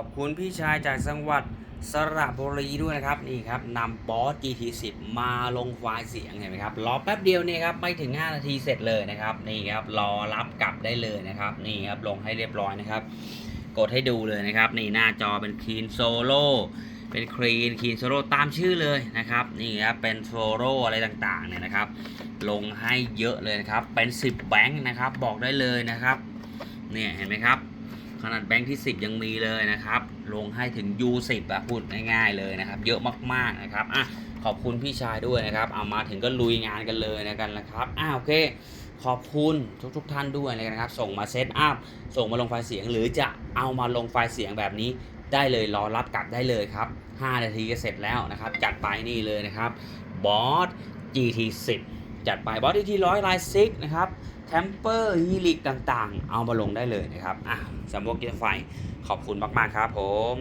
ขอบคุณพี่ชายจากจังหวัดสระบุรีด้วยนะครับนี่ครับนำบอส GT10 มาลงไฟล์เสียงเห็นไหมครับรอแป๊บเดียวเนี่ยครับไม่ถึง 5 นาทีเสร็จเลยนะครับนี่ครับรอรับกลับได้เลยนะครับนี่ครับลงให้เรียบร้อยนะครับ กดให้ดูเลยนะครับ นี่หน้าจอเป็นคลีนโซโล่เป็นคลีนคลีนโซโล่ตามชื่อเลยนะครับนี่ครับเป็นโซโล่อะไรต่างๆเนี่ยนะครับ ลงให้เยอะเลยนะครับเป็น 10 แบงค์นะครับบอกได้เลยนะครับเนี่ยเห็นไหมครับ ขนาดแบงค์ที่ 10 ยังมีเลยนะครับ ลงให้ถึง U10 อะพูดง่ายๆเลยนะครับ เยอะมากๆนะครับอะขอบคุณพี่ชายด้วยนะครับ เอามาถึงก็ลุยงานกันเลยนะกันนะครับอะโอเค ขอบคุณทุกๆทท่านด้วยนะครับ ส่งมาเซตอัพ ส่งมาลงไฟล์เสียง หรือจะเอามาลงไฟล์เสียงแบบนี้ได้เลยรอรับกลับได้เลยครับ 5 นาทีก็เสร็จแล้วนะครับ จัดไปนี่เลยนะครับบอส GT10 จัดไปบอส GT ร้อยลายซิกนะครับ แทมเปอร์ฮีลิกต่างๆ เอามาลงได้เลยนะครับ อะสำหรับกิจไฟขอบคุณมาก ๆ ครับผม